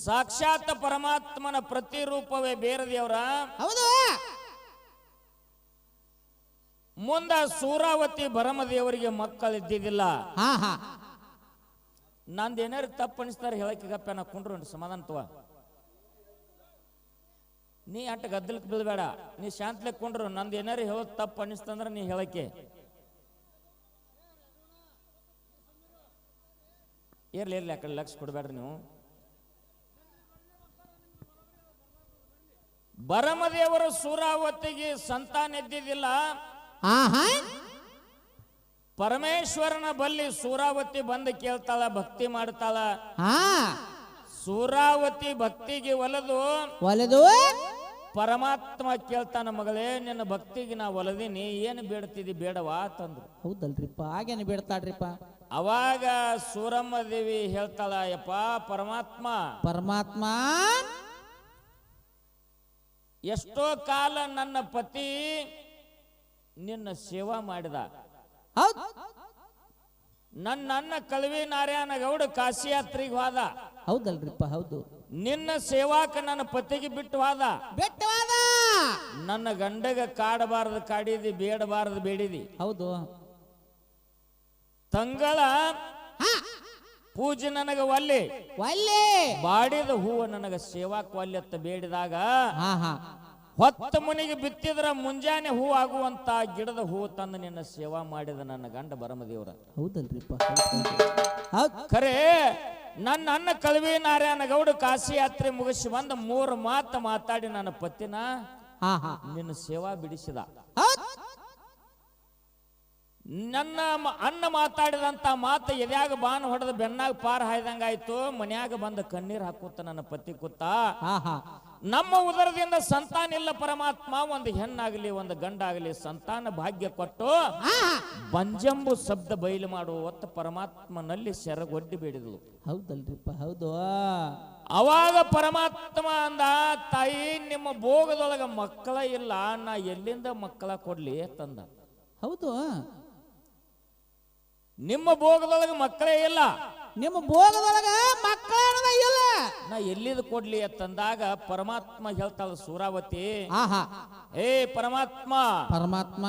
ಸಾಕ್ಷಾತ್ ಪರಮಾತ್ಮನ ಪ್ರತಿರೂಪವೇ ಬೀರದೇವರ ಹೌದು. ಮುಂದ ಸೂರಾವತಿ ಭರಮದೇವರಿಗೆ ಮಕ್ಕಳಿದ್ದಿದ್ದಿಲ್ಲ. ನಂದು ಏನಾರು ತಪ್ಪು ಅನಿಸ್ತಾರೆ ಹೇಳಕ್ಕೆ ನಾ ಕುಂಡ್ರು ಸಮಾಧಾನ ತವ ನೀ ಅಂಟ ಗದ್ದಲಕ್ಕೆ ಬೀಳ್ಬೇಡ ನೀ ಶಾಂತಲೆ ಕುಂಡ್ರು ನಂದು ಏನಾರು ಹೇಳೋದು ತಪ್ಪು ಅನಿಸ್ತಂದ್ರೆ ನೀ ಹೇಳಕ್ಕೆ. ಇರ್ಲಿ ಇರ್ಲಿ ಆ ಕಡೆ ಲಕ್ಷ ಕೊಡ್ಬೇಡ್ರಿ ನೀವು. ಭರಮದೇವರು ಸೂರಾವತಿಗೆ ಸಂತಾನ ಎದ್ದಿದ್ದಿಲ್ಲ? ಪರಮೇಶ್ವರನ ಬಲ್ಲಿ ಸೂರಾವತಿ ಬಂದು ಕೇಳ್ತಾಳ ಭಕ್ತಿ ಮಾಡ್ತಾಳ. ಹಾ ಸೂರಾವತಿ ಭಕ್ತಿಗೆ ಒಲದು? ಒಲೆದು? ಪರಮಾತ್ಮ ಕೇಳ್ತಾನ ಮಗಳೇ ನಿನ್ನ ಭಕ್ತಿಗೆ ನಾ ಒಲದೀನಿ ಏನು ಬೇಡ್ತಿದ್ದಿ ಬೇಡವಾ ತಂದ್ರು. ಹೌದಲ್ರಿಪ್ಪ ಹಾಗೇನು ಬಿಡ್ತಾಳ್ರಿಪ್ಪ? ಅವಾಗ ಸೂರಮ್ಮ ದೇವಿ ಹೇಳ್ತಾಳ ಯಪ್ಪ ಪರಮಾತ್ಮ. ಪರಮಾತ್ಮ? ಎಷ್ಟೋ ಕಾಲ ನನ್ನ ಪತಿ ನಿನ್ನ ಸೇವಾ ಮಾಡಿದ. ಹೌದು. ನನ್ನ ಅನ್ನ ಕಳವಿ ನಾರಾಯಣ ಗೌಡ ಕಾಶಿ ಯಾತ್ರೆಗೆ ಹೋದ. ಹೌದಲ್ರಿಪ್ಪ ಹೌದು. ನಿನ್ನ ಸೇವಾಕ ನನ್ನ ಪತಿಗೆ ಬಿಟ್ಟು ಹೋದ. ಬೆಟ್ಟವಾದ ನನ್ನ ಗಂಡಗ ಕಾಡಬಾರದು ಕಾಡಿದಿ ಬೇಡಬಾರದು ಬೇಡಿದಿ. ಹೌದು. ತಂಗಳ ಪೂಜೆ ನನಗ ಒಲ್ಲೆ. ಒಲ್ಲೆ. ಬಾಡಿದ ಹೂವ ನನಗ ಸೇವಾಕ್ ಒಲ್ಲೆ ಅಂತ ಬೇಡಿದಾಗ ಹೊತ್ತ ಮುನಿಗೆ ಬಿತ್ತಿದ್ರ ಮುಂಜಾನೆ ಹೂ ಆಗುವಂತ ಗಿಡದ ಹೂ ತಂದು ನಿನ್ನ ಸೇವಾ ಮಾಡಿದ ನನ್ನ ಗಂಡ ಬರಮದೇವ್ರ. ಹೌದಲ್ರಿಪ್ಪ. ಹೌದ್ ಖರೆ ನನ್ನ ಅನ್ನ ಕಳವಿ ನಾರಾಯಣ ಗೌಡ ಕಾಶಿ ಯಾತ್ರೆ ಮುಗಿಸಿ ಬಂದ ಮೂರು ಮಾತು ಮಾತಾಡಿ ನನ್ನ ಪತ್ತಿನ ನಿನ್ನ ಸೇವಾ ಬಿಡಿಸಿದ. ನನ್ನ ಅನ್ನ ಮಾತಾಡಿದಂಥ ಮಾತು ಎದ್ಯಾಗ ಬಾನ್ ಹೊಡೆದ ಬೆನ್ನಾಗ ಪಾರ್ ಹಾಯ್ದಂಗಾಯ್ತು ಮನ್ಯಾಗ ಬಂದ ಕಣ್ಣೀರು ಹಾಕುತ್ತ ನನ್ನ ಪತಿ ಕೂತ ನಮ್ಮ ಉದರದಿಂದ ಸಂತಾನ ಇಲ್ಲ ಪರಮಾತ್ಮ ಒಂದು ಹೆಣ್ಣಾಗಲಿ ಒಂದು ಗಂಡಾಗಲಿ ಸಂತಾನ ಭಾಗ್ಯ ಕೊಟ್ಟು ಬಂಜಂಬು ಶಬ್ದ ಬಯಲು ಮಾಡುವ ಹೊತ್ತು ಪರಮಾತ್ಮನಲ್ಲಿ ಸೆರಗೊಡ್ಡಿ ಬೇಡಿದ್ಲು. ಹೌದಲ್ರಿಪ್ಪ ಹೌದು. ಅವಾಗ ಪರಮಾತ್ಮ ಅಂದ ತಾಯಿ ನಿಮ್ಮ ಭೋಗದೊಳಗ ಮಕ್ಕಳ ಇಲ್ಲ ನಾ ಎಲ್ಲಿಂದ ಮಕ್ಕಳ ಕೊಡ್ಲಿ ತಂದ. ಹೌದು. ನಿಮ್ಮ ಭೋಗದೊಳಗೆ ಮಕ್ಕಳೇ ಇಲ್ಲ. ನಿಮ್ಮ ಭೋಗದೊಳಗ ಮಕ್ಕಳ ಇಲ್ಲ. ನಾ ಎಲ್ಲಿದ್ ಕೊಡ್ಲಿ ಅಂತಂದಾಗ ಪರಮಾತ್ಮ ಹೇಳ್ತಾಳ ಸೂರಾವತಿ. ಆಹಾ. ಏ ಪರಮಾತ್ಮ. ಪರಮಾತ್ಮ.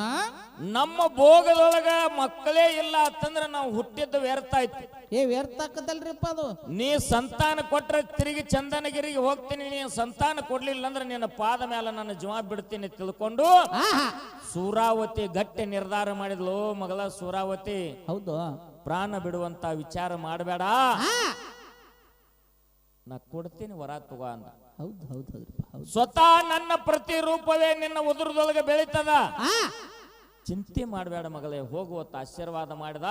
ನಮ್ಮ ಭೋಗದೊಳಗ ಮಕ್ಕಳೇ ಇಲ್ಲ ಅಂತಂದ್ರ ನಾವು ಹುಟ್ಟಿದ್ದು ವ್ಯರ್ಥ ಆಯ್ತು. ಏ ವ್ಯರ್ಥ ಆಕತ್ತಲ್ರಿಪ್ಪ ಅದು. ನೀ ಸಂತಾನ ಕೊಟ್ರೆ ತಿರುಗಿ ಚಂದನಗಿರಿಗೆ ಹೋಗ್ತೀನಿ ನೀ ಸಂತಾನ ಕೊಡ್ಲಿಲ್ಲ ಅಂದ್ರೆ ನಿನ್ನ ಪಾದ ಮೇಲೆ ನನ್ನ ಜೀವ ಬಿಡ್ತೀನಿ ತಿಳ್ಕೊಂಡು ಆಹಾ. ಸೂರಾವತಿ ಗಟ್ಟಿ ನಿರ್ಧಾರ ಮಾಡಿದ್ಲು ಮಗಳ ಸೂರಾವತಿ. ಹೌದು. ಪ್ರಾಣ ಬಿಡುವಂತ ವಿಚಾರ ಮಾಡಬೇಡ. ನಾ ಕೊಡ್ತೀನಿ ವರ ತಗೋ ಅಂದ. ಹೌದು ಹೌದು ಹೌದು. ಸ್ವತಃ ನನ್ನ ಪ್ರತಿರೂಪವೇ ನಿನ್ನ ಉದುರದೊಳಗೆ ಬೆಳೀತದ. ಚಿಂತೆ ಮಾಡಬೇಡ ಮಗಳೇ ಹೋಗುವತ್ತ ಆಶೀರ್ವಾದ ಮಾಡಿದ.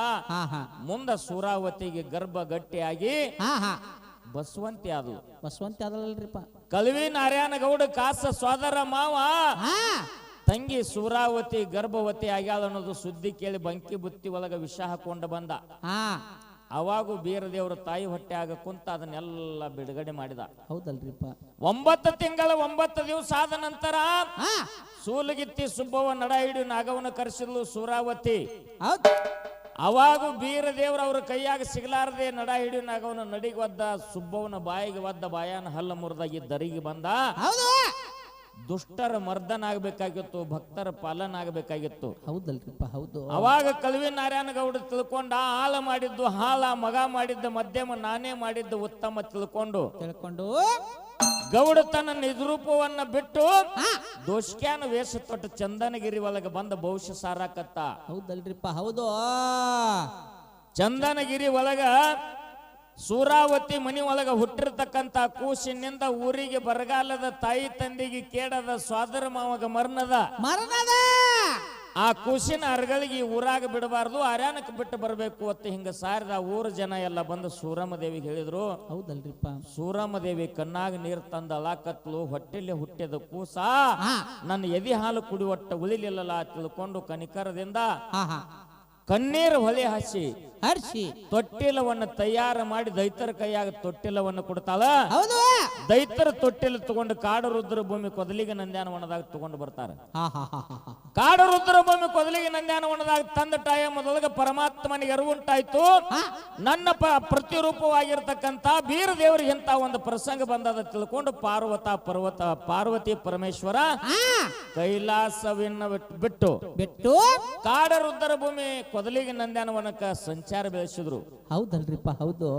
ಮುಂದ ಸೂರಾವತಿಗೆ ಗರ್ಭ ಗಟ್ಟಿಯಾಗಿ ಬಸವಂತಿ ಹಾ. ಬಸವಂತಿ ಆದ್ಲು. ಬಸವಂತ ಅದಲ್ರಿಪ್ಪ ಕಲ್ವಿ ನಾರಾಯಣ ಗೌಡ ಕಾಸ ಸೋದರ ಮಾವ. ತಂಗಿ ಸೂರಾವತಿ ಗರ್ಭವತಿ ಆಗ್ಯಾಳ ಅನ್ನೋದು ಸುದ್ದಿ ಕೇಳಿ ಬಂಕಿ ಬುತ್ತಿ ಒಳಗ ವಿಷ ಹಾಕೊಂಡು ಬಂದ. ಹಾ. ಅವಾಗೂ ಬೀರದೇವ್ರ ತಾಯಿ ಹೊಟ್ಟೆ ಆಗ ಕುಂತ ಅದನ್ನೆಲ್ಲ ಬಿಡುಗಡೆ ಮಾಡಿದ. ಹೌದಲ್ರಿಪ್ಪ. ಒಂಬತ್ತು ತಿಂಗಳ ಒಂಬತ್ತು ದಿವಸ ಆದ ನಂತರ ಸೂಲಗಿತ್ತಿ ಸುಬ್ಬವ ನಡ ಹಿಡಿದು ನಾಗವನ ಕರೆಸಿದ್ಲು ಸೂರಾವತಿ. ಅವಾಗ ಬೀರದೇವ್ರ ಅವ್ರ ಕೈಯಾಗ ಸಿಗಲಾರದೆ ನಡ ಹಿಡಿಯು ನಾಗವನ ನಡಿಗೆ ಒದ್ದ ಸುಬ್ಬವನ ಬಾಯಿಗೆ ಒದ್ದ ಬಾಯಾನ ಹಲ್ಲ ಮುರಿದಾಗಿ ದರಿಗೆ ಬಂದ. ದುಷ್ಟರ ಮರ್ದನ ಆಗ್ಬೇಕಾಗಿತ್ತು ಭಕ್ತರ ಪಾಲನ ಆಗ್ಬೇಕಾಗಿತ್ತು ಹೌದಲ್ರಿಪ್ಪ ಹೌದು. ಅವಾಗ ಕಲ್ವಿ ನಾರಾಯಣ ಗೌಡ ತಿಳ್ಕೊಂಡ ಹಾಲ ಮಾಡಿದ್ದು ಹಾಲ ಮಗ ಮಾಡಿದ್ದ ಮಧ್ಯಮ ನಾನೇ ಮಾಡಿದ್ದು ಉತ್ತಮ ತಿಳ್ಕೊಂಡು ತಿಳ್ಕೊಂಡು. ಗೌಡ ತನ್ನ ನಿಜರೂಪವನ್ನ ಬಿಟ್ಟು ದೋಷ್ಕ್ಯಾನ ವೇಷ ತೊಟ್ಟು ಚಂದನಗಿರಿ ಒಳಗೆ ಬಂದ ಭವಿಷ್ಯ ಸಾರಾಕತ್ತ. ಹೌದಲ್ರಿಪ್ಪ ಹೌದು. ಚಂದನಗಿರಿ ಒಳಗ ಸೂರಾವತಿ ಮನಿ ಒಳಗ ಹುಟ್ಟಿರ್ತಕ್ಕಂತ ಕೂಸಿನಿಂದ ಊರಿಗೆ ಬರಗಾಲದ ತಾಯಿ ತಂದೆಗೆ ಕೇಡದ ಸ್ವಾದರ ಮಾವಗ ಮರ್ನದ ಮರಣದ! ಆ ಕೂಸಿನ ಅರ್ಗಳಿಗೆ ಊರಾಗ ಬಿಡಬಾರ್ದು ಅರ್ಯಾನಕ್ಕೆ ಬಿಟ್ಟು ಬರಬೇಕು ಅಂತ ಹಿಂಗ ಸಾರಿದ ಊರ ಜನ ಎಲ್ಲ ಬಂದು ಸೂರಮ್ಮ ದೇವಿಗೆ ಹೇಳಿದ್ರು ಹೌದಲ್ರಿಪ್ಪ. ಸೂರಮ್ಮ ದೇವಿ ಕಣ್ಣಾಗ ನೀರು ತಂದ ಅಲಾಕತ್ಲು ಹೊಟ್ಟೆಲೆ ಹುಟ್ಟಿದ ಕೂಸ ನನ್ನ ಎದಿ ಹಾಲು ಕುಡಿಯುವಟ್ಟ ಉಳಿಲಿಲ್ಲಲ್ಲ ತಿಳ್ಕೊಂಡು ಕನಿಕರದಿಂದ ಕಣ್ಣೀರು ಹೊಲೆ ಹಸಿ ಹರ್ಷಿ. ತೊಟ್ಟಿಲವನ್ನು ತಯಾರು ಮಾಡಿ ದೈತರ ಕೈಯಾಗ ತೊಟ್ಟಿಲವನ್ನು ಕೊಡ್ತಾಳ? ಹೌದು. ದೈತರ ತೊಟ್ಟಿಲ್ ತಗೊಂಡು ಕಾಡು ರುದ್ರ ಭೂಮಿ ಕೊದಲಿಗೆ ನಂದ್ಯಾನವನದಾಗ ತಗೊಂಡು ಬರ್ತಾರೆ. ಕಾಡು ರುದ್ರ ಭೂಮಿ ಕೊದಲಿಗೆ ನಂದ್ಯಾನವನದಾಗ ತಂದ ಟೈಮದೊಳಗೆ ಪರಮಾತ್ಮನಿಗೆ ಅರಿವುಂಟಾಯ್ತು ನನ್ನ ಪ್ರತಿರೂಪವಾಗಿರ್ತಕ್ಕಂಥ ಬೀರ ದೇವರಿಗೆ ಇಂತ ಒಂದು ಪ್ರಸಂಗ ಬಂದದ ತಿಳ್ಕೊಂಡು ಪಾರ್ವತ ಪರ್ವತ ಪಾರ್ವತಿ ಪರಮೇಶ್ವರ ಕೈಲಾಸವಿನ ಬಿಟ್ಟು ಬಿಟ್ಟು? ಕಾಡ ರುದ್ರ ಭೂಮಿ ಕೊದಲಿಗೆ ನಂದ್ಯಾನವನಕ್ಕ ಸಂಚಾರ ಬೆಳೆಸಿದ್ರು. ಹೌದಲ್ರಿಪ್ಪ ಹೌದು.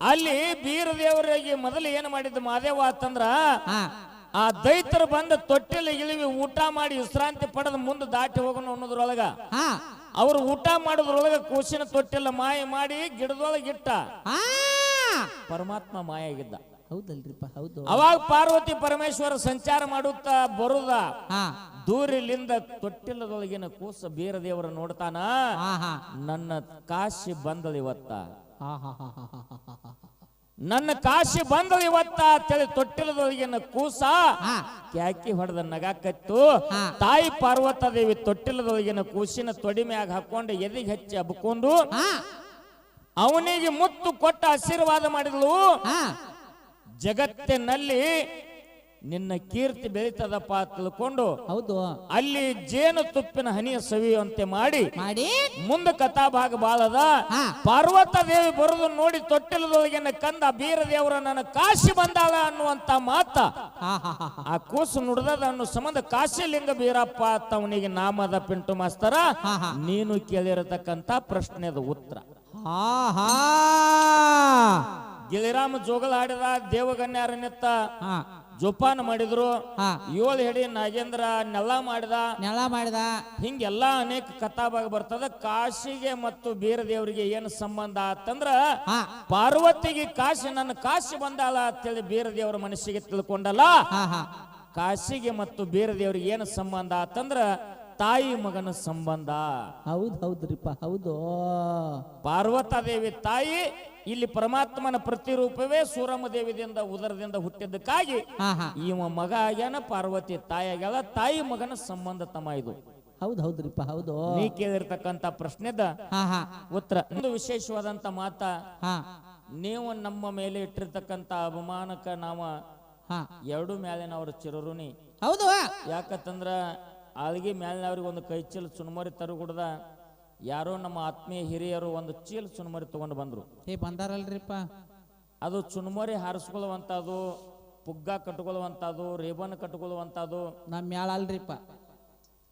ಅಲ್ಲಿ ಬೀರದೇವರಿಗೆ ಮೊದಲು ಏನು ಮಾಡಿದ್ದು ಮಾದೇವ ಅಂತಂದ್ರ ಆ ದೈತರು ಬಂದ ತೊಟ್ಟಿಲ ಇಳಿವಿ ಊಟ ಮಾಡಿ ವಿಶ್ರಾಂತಿ ಪಡೆದ ಮುಂದೆ ದಾಟಿ ಹೋಗೋಣ ಅನ್ನೋದ್ರೊಳಗ. ಅವರು ಊಟ ಮಾಡೋದ್ರೊಳಗ ಕೂಸಿನ ತೊಟ್ಟಿಲ್ಲ ಮಾಯ ಮಾಡಿ ಗಿಡದೊಳಗೆ ಇಟ್ಟ. ಪರಮಾತ್ಮ ಮಾಯ ಆಗಿದ್ದ ಹೌದಲ್ರಿಪ್ಪ ಹೌದು. ಅವಾಗ ಪಾರ್ವತಿ ಪರಮೇಶ್ವರ ಸಂಚಾರ ಮಾಡುತ್ತಾ ಬರುದ. ದೂರಿಲಿಂದ ತೊಟ್ಟಿಲದೊಳಗಿನ ಕೂಸ ಬೀರದೇವರ ನೋಡ್ತಾನ. ನನ್ನ ಕಾಶಿ ಬಂದದ ಇವತ್ತ. ನನ್ನ ಕಾಶಿ ಬಂದಳು ಇವತ್ತ ಅಂತೇಳಿ ತೊಟ್ಟಿಲದೊಳಗಿನ ಕೂಸ ಕ್ಯಾಕಿ ಹೊಡೆದ ನಗಾಕತ್ತು. ತಾಯಿ ಪಾರ್ವತ ದೇವಿ ತೊಟ್ಟಿಲದೊಳಗಿನ ಕೂಸಿನ ತೊಡಿ ಮ್ಯಾಗ ಹಾಕೊಂಡು ಎದಿಗೆ ಹಚ್ಚಿ ಹಬ್ಕೊಂಡು ಅವನಿಗೆ ಮುತ್ತು ಕೊಟ್ಟ ಆಶೀರ್ವಾದ ಮಾಡಿದ್ಲು. ಹಾ. ಜಗತ್ತಿನಲ್ಲಿ ನಿನ್ನ ಕೀರ್ತಿ ಬೆಳೀತದಪ್ಪ ತಿಳ್ಕೊಂಡು ಹೌದು. ಅಲ್ಲಿ ಜೇನು ತುಪ್ಪಿನ ಹನಿಯ ಸವಿಯುವಂತೆ ಮಾಡಿ ಮಾಡಿ. ಮುಂದ ಕಥಾಭಾಗ ಬಾಳದ. ಪಾರ್ವತ ದೇವಿ ಬರುದು ನೋಡಿ ತೊಟ್ಟಿಲದೊಳಗಿನ ಕಂದ ಬೀರ ದೇವರ ನನ್ನ ಕಾಶಿ ಬಂದಾಳ ಅನ್ನುವಂತ ಮಾತ. ಆ ಕೂಸು ನುಡ್ದದ ಅನ್ನೋ ಸಂಬಂಧ ಕಾಶಿಲಿಂಗ ಬೀರಪ್ಪ ಅವನಿಗೆ ನಾಮದ ಪಿಂಟು ಮಾಸ್ತರ. ನೀನು ಕೇಳಿರತಕ್ಕಂತ ಪ್ರಶ್ನೆದ ಉತ್ತರ. ಗಿಳಿರಾಮ ದೇವಗನ್ಯಾರನ್ನೆತ್ತ ಹಾ. ಜೋಪಾನ ಮಾಡಿದ್ರು. ಹಾ. ಏಳು ಹೆಡಿ ನಾಗೇಂದ್ರ ನೆಲ ಮಾಡಿದ. ನೆಲ ಮಾಡಿದ. ಹಿಂಗೆಲ್ಲಾ ಅನೇಕ ಕಥಾಭಾಗ ಬರ್ತದ. ಕಾಶಿಗೆ ಮತ್ತು ಬೀರ ದೇವರಿಗೆ ಏನು ಸಂಬಂಧ ಆತಂದ್ರ ಹಾ. ಪಾರ್ವತಿಗೆ ಕಾಶಿ ನನ್ನ ಕಾಶಿ ಬಂದಾಳ ಅಂತೇಳಿ ಬೀರ ದೇವರ ಮನಸ್ಸಿಗೆ ತಿಳ್ಕೊಂಡಲ್ಲ. ಹಾ ಹಾ. ಕಾಶಿಗೆ ಮತ್ತು ಬೀರ ದೇವರಿಗೆ ಏನು ಸಂಬಂಧ ಆತಂದ್ರ ತಾಯಿ ಮಗನ ಸಂಬಂಧ. ಹೌದ್ ಹೌದ್ರಿಪ್ಪ ಹೌದು. ಪಾರ್ವತಾದೇವಿ ತಾಯಿ ಇಲ್ಲಿ ಪರಮಾತ್ಮನ ಪ್ರತಿರೂಪವೇ ಸೂರಮ್ಮ ದೇವಿದಿಂದ ಉದರದಿಂದ ಹುಟ್ಟಿದ್ದಕ್ಕಾಗಿ ಇವ ಮಗ ಆಗ್ಯಾನ ಪಾರ್ವತಿ ತಾಯಿ ಆಗ್ಯಾಳ ತಾಯಿ ಮಗನ ಸಂಬಂಧ ತಮ್ಮ ಇದು. ಹೌದ್ ಹೌದ್ರಿಪ್ಪ ಹೌದು. ನೀ ಕೇಳಿರ್ತಕ್ಕಂತ ಪ್ರಶ್ನೆದ ಉತ್ತರ. ಒಂದು ವಿಶೇಷವಾದಂತ ಮಾತ ನೀವು ನಮ್ಮ ಮೇಲೆ ಇಟ್ಟಿರ್ತಕ್ಕಂತ ಅಪಮಾನಕ್ಕ ನಾವ ಎರಡು ಮ್ಯಾಲಿನವ್ರ ಚಿರರುಣಿ ಹೌದು. ಯಾಕಂತಂದ್ರ ಆಳ್ಗಿ ಮ್ಯಾಲಿನವ್ರಿಗೆ ಒಂದು ಕೈ ಚೀಲ ಚುನ್ಮರಿ ತರುಗುಡ್ದ ಯಾರೋ ನಮ್ಮ ಆತ್ಮೀಯ ಹಿರಿಯರು ಒಂದು ಚೀಲ ಚುನ್ಮರಿ ತಗೊಂಡು ಬಂದ್ರು. ಏ ಬಂದಾರಲ್ರಿಪ್ಪ. ಅದು ಚುನ್ಮರಿ ಹಾರಿಸ್ಕೊಳ್ಳುವಂಥದ್ದು ಪುಗ್ಗ ಕಟ್ಕೊಳ್ಳುವಂಥದ್ದು ರೇಬನ್ ಕಟ್ಕೊಳ್ಳುವಂಥದ್ದು. ನಮ್ಮ ಮ್ಯಾಳ ಅಲ್ರಿಪ್ಪ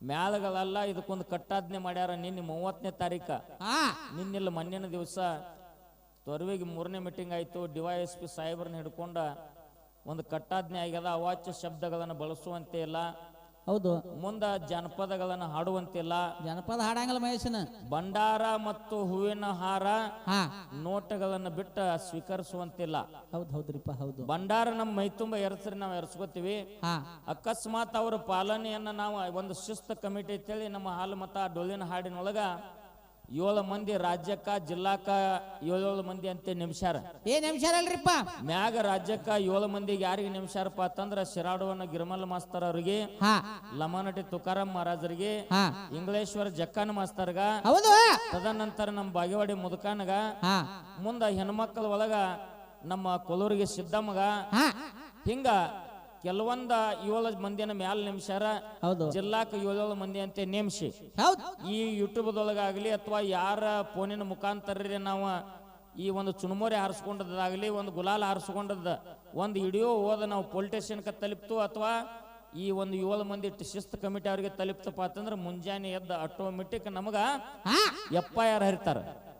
ಮ್ಯಾಲಗಳೆಲ್ಲ ಇದಕ್ಕೊಂದು ಕಟ್ಟಾಜ್ಞೆ ಮಾಡ್ಯಾರ ನಿನ್ನೆ ಮೂವತ್ತನೇ ತಾರೀಕ. ನಿನ್ನೆಲ್ಲ ಮನ್ನಿನ ದಿವಸ ತೊರವಿಗೆ ಮೂರನೇ ಮೀಟಿಂಗ್ ಆಯಿತು ಡಿ ವೈ ಎಸ್ ಪಿ ಸಾಹೇಬ್ರನ್ನ ಹಿಡ್ಕೊಂಡ ಒಂದು ಕಟ್ಟಾಜ್ಞೆ ಆಗ್ಯದ ಅವಾಚ್ಯ ಶಬ್ದಗಳನ್ನು ಬಳಸುವಂತೆ ಇಲ್ಲ ಹೌದು. ಮುಂದ ಜನಪದಗಳನ್ನ ಹಾಡುವಂತಿಲ್ಲ. ಜನಪದ ಹಾಡಂಗಿಲ್ಲ ಮಹೇಶನ. ಭಂಡಾರ ಮತ್ತು ಹೂವಿನ ಹಾರ ನೋಟಗಳನ್ನ ಬಿಟ್ಟ ಸ್ವೀಕರಿಸುವಂತಿಲ್ಲ. ಹೌದು ಹೌದ್ರಿಪ್ಪ ಹೌದು. ಭಂಡಾರ ನಮ್ಮ ಮೈ ತುಂಬ ಎರಸ್ರಿ ನಾವು ಎರಸ್ಕೋತೀವಿ. ಅಕಸ್ಮಾತ್ ಅವರ ಪಾಲನೆಯನ್ನ ನಾವು ಒಂದು ಶಿಸ್ತ ಕಮಿಟಿ ಅಂತೇಳಿ ನಮ್ಮ ಹಾಲು ಮತ ಡೊಲಿನ ಹಾಡಿನೊಳಗ ಏಳು ಮಂದಿ ರಾಜ್ಯಕ್ಕ ಜಿಲ್ಲಾಕ ಏಳೇಳು ಮಂದಿ ಅಂತ ನಿಮಿಷಾರ. ಏನ್ ನಿಮಿಷಾರ ಅಲ್ರಿಪ್ಪ ಮ್ಯಾಗ ರಾಜ್ಯಕ್ಕ ಏಳು ಮಂದಿಗೆ ಯಾರಿಗೆ ನಿಮಿಷಾರಪ್ಪ ಅಂತಂದ್ರ ಶಿರಾಡುವನ ಗಿರ್ಮಲ್ ಮಾಸ್ತರ್ ಅವ್ರಿಗೆ ಲಮಾನಟಿ ತುಕಾರಾಮ್ ಮಹಾರಾಜರಿಗೆ ಇಂಗ್ಲೇಶ್ವರ ಜಕ್ಕನ್ ಮಾಸ್ತರ್ಗ ಹೌದು. ತದನಂತರ ನಮ್ಮ ಬಾಗೇವಾಡಿ ಮುದುಕಾನಗ ಮುಂದ ಹೆಣ್ಮಕ್ಳ ಒಳಗ ನಮ್ಮ ಕೊಲೂರಿಗೆ ಸಿದ್ದಮ್ಮಗ ಹಿಂಗ ಕೆಲವೊಂದ ಏಳು ಮಂದಿನ ಮ್ಯಾಲ ನಿಮಿಷಾರ ಜಿಲ್ಲಾಕ ಏಳೇಳು ಮಂದಿ ಅಂತ ನೇಮಿಸಿ. ಈ ಯೂಟ್ಯೂಬ್ದೊಳಗಾಗಲಿ ಅಥವಾ ಯಾರ ಫೋನಿನ ಮುಖಾಂತರ ನಾವು ಈ ಒಂದು ಚುಣಮೋರಿ ಹಾರಿಸ್ಕೊಂಡದ್ದಾಗಲಿ ಒಂದು ಗುಲಾಲ್ ಹಾರಿಸ್ಕೊಂಡದ ಒಂದು ಇಡಿಯೋ ಹೋದ ನಾವು ಕ ತಲುಪ್ತು ಅಥವಾ ಈ ಒಂದು ಏಳು ಮಂದಿ ಟಿ- ಶಿಸ್ತು ಕಮಿಟಿ ಅವರಿಗೆ ತಲುಪ್ತಪ್ಪ ಅಂತಂದ್ರೆ ಮುಂಜಾನೆ ಎದ್ದ ಆಟೋಮೆಟಿಕ್ ನಮಗ ಎಪ್ಪ ಯಾರು ಹರಿತಾರ.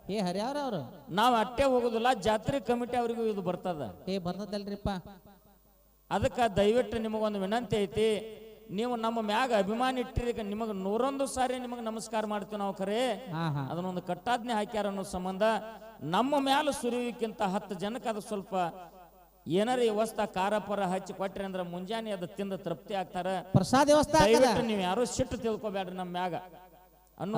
ಏ ಹರಿಯಾರ ಅವ್ರು. ನಾವು ಅಟ್ಟೆ ಹೋಗುದಿಲ್ಲ ಜಾತ್ರೆ ಕಮಿಟಿ ಅವ್ರಿಗೂ ಇದು ಬರ್ತದ. ಏ ಬರ್ತದಲ್ರಿಪ್ಪ ಅದಕ್ಕೆ ದಯವಿಟ್ಟು ನಿಮಗೊಂದು ವಿನಂತಿ ಐತಿ. ನೀವು ನಮ್ಮ ಮ್ಯಾಗ ಅಭಿಮಾನ ಇಟ್ಟಿರಿ ನಿಮಗೆ ನೂರೊಂದು ಸಾರಿ ನಿಮಗೆ ನಮಸ್ಕಾರ ಮಾಡ್ತೀವಿ ನಾವು ಖರೆ. ಅದನ್ನೊಂದು ಕಟ್ಟಾಜ್ಞೆ ಹಾಕ್ಯಾರ ಅನ್ನೋ ಸಂಬಂಧ. ನಮ್ಮ ಮ್ಯಾಲ ಸುರಿಯಕ್ಕಿಂತ ಹತ್ತು ಜನಕ್ಕೆ ಅದು ಸ್ವಲ್ಪ ಏನಾರ ವ್ಯವಸ್ಥೆ ಖಾರ ಪರ ಹಚ್ಚಿ ಕೊಟ್ರಿ ಅಂದ್ರೆ ಮುಂಜಾನೆ ಅದು ತಿಂದ ತೃಪ್ತಿ ಆಗ್ತಾರ. ಪ್ರಸಾದ ವ್ಯವಸ್ಥೆ ನೀವು ಯಾರು ಸಿಟ್ಟು ತಿಳ್ಕೊಬೇಡ್ರಿ ನಮ್ಮ ಮ್ಯಾಗ ಅನ್ನುವಂಥ